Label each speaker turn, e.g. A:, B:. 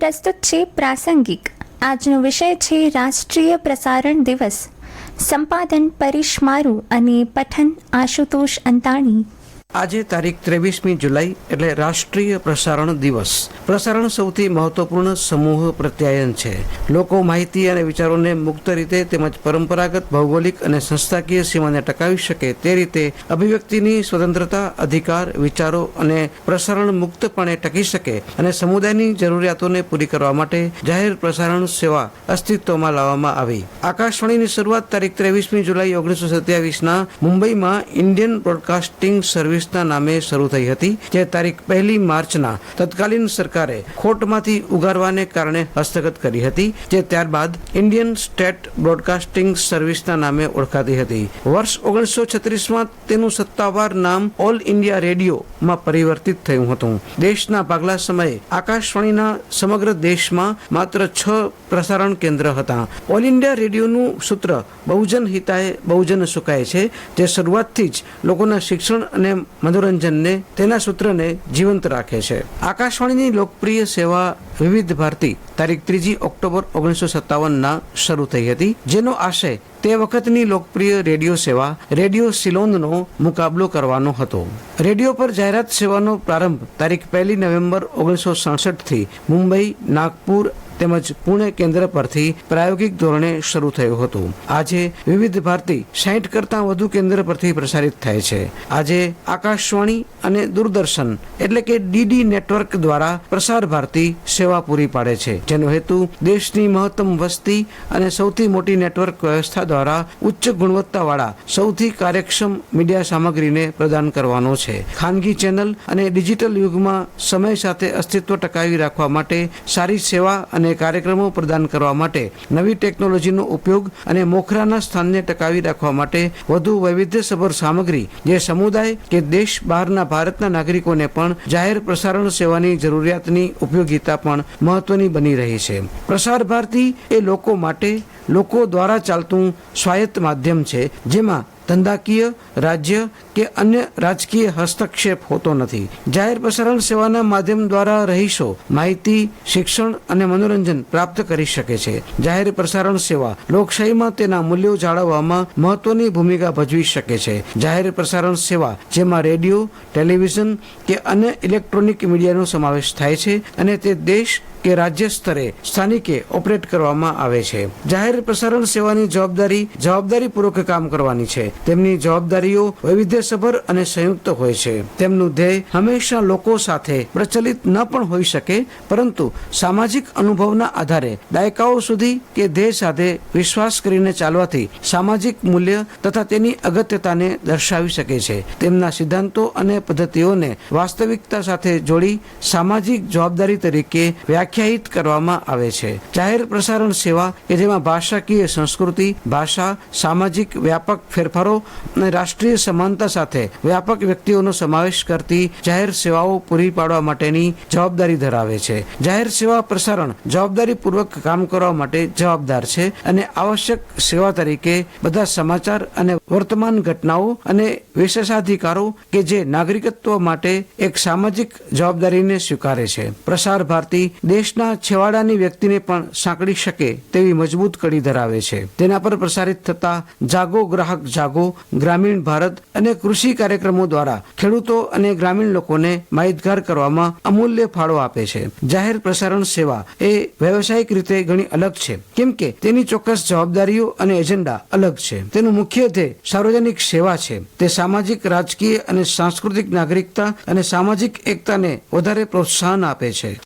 A: પ્રસ્તુત છે પ્રાસંગિક. આજનો વિષય છે રાષ્ટ્રીય પ્રસારણ દિવસ. સંપાદન પરેશ મારુ અને પઠન આશુતોષ અંતાણી.
B: આજે તારીખ ત્રેવીસમી જુલાઈ એટલે રાષ્ટ્રીય પ્રસારણ દિવસ. પ્રસારણ સૌથી મહત્વપૂર્ણ સમૂહ પ્રત્યાયન છે. લોકો માહિતી અને વિચારોને મુક્ત રીતે તેમજ પરંપરાગત ભૌગોલિક અને સંસ્થાકીય સીમાને ટકાવી શકે તે રીતે અભિવ્યક્તિની સ્વતંત્રતા, અધિકાર, વિચારો અને પ્રસારણ મુક્તપણે ટકી શકે અને સમુદાયની જરૂરિયાતોને પૂરી કરવા માટે જાહેર પ્રસારણ સેવા અસ્તિત્વમાં લાવવામાં આવી. આકાશવાણીની શરૂઆત તારીખ ત્રેવીસમી જુલાઈ ઓગણીસો સત્યાવીસના મુંબઈમાં ઇન્ડિયન બ્રોડકાસ્ટિંગ સર્વિસના નામે શરૂ થઈ હતી, જે તારીખ પહેલી માર્ચના તત્કાલીન સરકારે ખોટમાંથી ઉગારવાને કારણે હસ્તગત કરી હતી, જે ત્યારબાદ ઇન્ડિયન સ્ટેટ બ્રોડકાસ્ટિંગ સર્વિસના નામે ઓળખાતી હતી. વર્ષ ઓગણીસો છત્રીસમાં તેનું સત્તાવાર નામ ઓલ ઇન્ડિયા રેડિયોમાં પરિવર્તિત થયું હતું. દેશના ભાગલા સમયે આકાશવાણીના સમગ્ર દેશમાં માત્ર છ પ્રસારણ કેન્દ્ર હતા. ઓલ ઇન્ડિયા રેડિયોનું સૂત્ર બહુજન હિતાય બહુજન સુકાય છે, જે શરૂઆતથી જ લોકોના શિક્ષણ અને મનોરંજનને, તેના સૂત્રને જીવંત રાખે છે. આકાશવાણીની લોકપ્રિય સેવા વિવિધ ભારતી, તારીખ ત્રીજી ઓક્ટોબર ઓગણીસો સત્તાવનના શરૂ થઈ હતી, જેનો આશય તે વખતની લોકપ્રિય રેડિયો સેવા, રેડિયો સિલોનનો મુકાબલો કરવાનો હતો. રેડિયો પર જાહેરાત સેવાનો પ્રારંભ તારીખ પહેલી નવેમ્બર ઓગણીસો સડસઠથી મુંબઈ, નાગપુર તેમજ પુણે કેન્દ્ર પરથી પ્રાયોગિક ધોરણે શરૂ થયું હતું. આજે વિવિધ ભારતી સાઠ કરતાં વધુ કેન્દ્ર પરથી પ્રસારિત થાય છે. આજે આકાશવાણી અને દૂરદર્શન એટલે કે ડીડી નેટવર્ક દ્વારા પ્રસાર ભારતી સેવા પૂરી પાડે છે. જેનો હેતુ દેશની મહત્તમ વસ્તી અને સૌથી મોટી નેટવર્ક વ્યવસ્થા દ્વારા ઉચ્ચ ગુણવત્તાવાળા, સૌથી કાર્યક્ષમ મીડિયા સામગ્રીને પ્રદાન કરવાનો છે. ખાનગી ચેનલ અને ડિજિટલ યુગમાં સમય સાથે અસ્તિત્વ ટકાવી રાખવા માટે સારી સેવા અને કાર્યક્રમો પ્રદાન કરવા માટે નવી ટેકનોલોજીનો ઉપયોગ અને મોખરાના સ્થાનને ટકાવી રાખવા માટે વધુ વૈવિધ્યસભર સામગ્રી જે સમુદાય કે દેશ બહારના ભારતના નાગરિકોને પણ જાહેર પ્રસારણ સેવાની જરૂરિયાતની ઉપયોગિતા પણ મહત્વની બની રહી છે. પ્રસાર ભારતી એ લોકો માટે લોકો દ્વારા ચાલતું સ્વાયત્ત માધ્યમ છે, જેમાં ધંધાકીય, રાજ્ય કે અન્ય રાજકીય હસ્તક્ષેપ હોતો નથી. જાહેર પ્રસારણ સેવાના માધ્યમ દ્વારા રહીશો માહિતી, શિક્ષણ અને મનોરંજન પ્રાપ્ત કરી શકે છે. જાહેર પ્રસારણ સેવા લોકશાહીમાં તેના મૂલ્યો જાળવવામાં મહત્વની ભૂમિકા ભજવી શકે છે. જાહેર પ્રસારણ સેવા, જેમાં રેડિયો, ટેલિવિઝન કે અન્ય ઇલેક્ટ્રોનિક મીડિયાનો સમાવેશ થાય છે અને તે દેશ કે રાજ્ય સ્તરે સ્થાનિકે ઓપરેટ કરવામાં આવે છે. જાહેર પ્રસારણ સેવાની જવાબદારી જવાબદારીપૂર્વક કામ કરવાની છે. તેમની જવાબદારીઓ વૈવિધ્યસભર અને સંયુક્ત હોય છે. તેમનું ધ્યેય હંમેશા લોકો સાથે પ્રચલિત ન પણ હોઈ શકે, પરંતુ સામાજિક અનુભવના આધારે દાયકાઓ સુધી કે ધ્યેય સાથે વિશ્વાસ કરીને ચાલવાથી સામાજિક મૂલ્ય તથા તેની અગત્યતાને દર્શાવી શકે છે. તેમના સિદ્ધાંતો અને પદ્ધતિઓને વાસ્તવિકતા સાથે જોડી સામાજિક જવાબદારી તરીકે વ્યાખ્યાયિત કરવામાં આવે છે. જાહેર પ્રસારણ સેવા કે જેમાં ભાષાકીય સંસ્કૃતિ, ભાષા, સામાજિક વ્યાપક ફેરફારો અને રાષ્ટ્રીય સમાનતા સાથે વ્યાપક વ્યક્તિઓનો સમાવેશ કરતી જાહેર સેવાઓ પૂરી પાડવા માટેની જવાબદારી ધરાવે છે. જાહેર સેવા પ્રસારણ જવાબદારીપૂર્વક કામ કરવા માટે જવાબદાર છે અને આવશ્યક સેવા તરીકે બધા સમાચાર અને વર્તમાન ઘટનાઓ અને વિશેષાધિકારો કે જે નાગરિકત્વ માટે એક સામાજિક જવાબદારીને સ્વીકારે છે. પ્રસાર ભારતી દેશના છેવાડાની વ્યક્તિને પણ સાંકળી શકે તેવી મજબૂત કડી ધરાવે છે. તેના પર પ્રસારિત થતા જાગો ગ્રાહક જાગો, ગ્રામીણ ભારત અને કૃષિ કાર્યક્રમો દ્વારા ખેડૂતો અને ગ્રામીણ લોકોને માહિતગાર કરવામાં અમૂલ્ય ફાળો આપે છે. જાહેર પ્રસારણ સેવા એ વ્યવસાયિક રીતે ઘણી અલગ છે, કેમ કે તેની ચોક્કસ જવાબદારીઓ અને એજન્ડા અલગ છે. તેનું મુખ્ય ધ્યેય સાર્વજનિક સેવા છે. તે સામાજિક, રાજકીય અને સાંસ્કૃતિક નાગરિકતા અને સામાજિક એકતાને વધારે પ્રોત્સાહન આપે છે.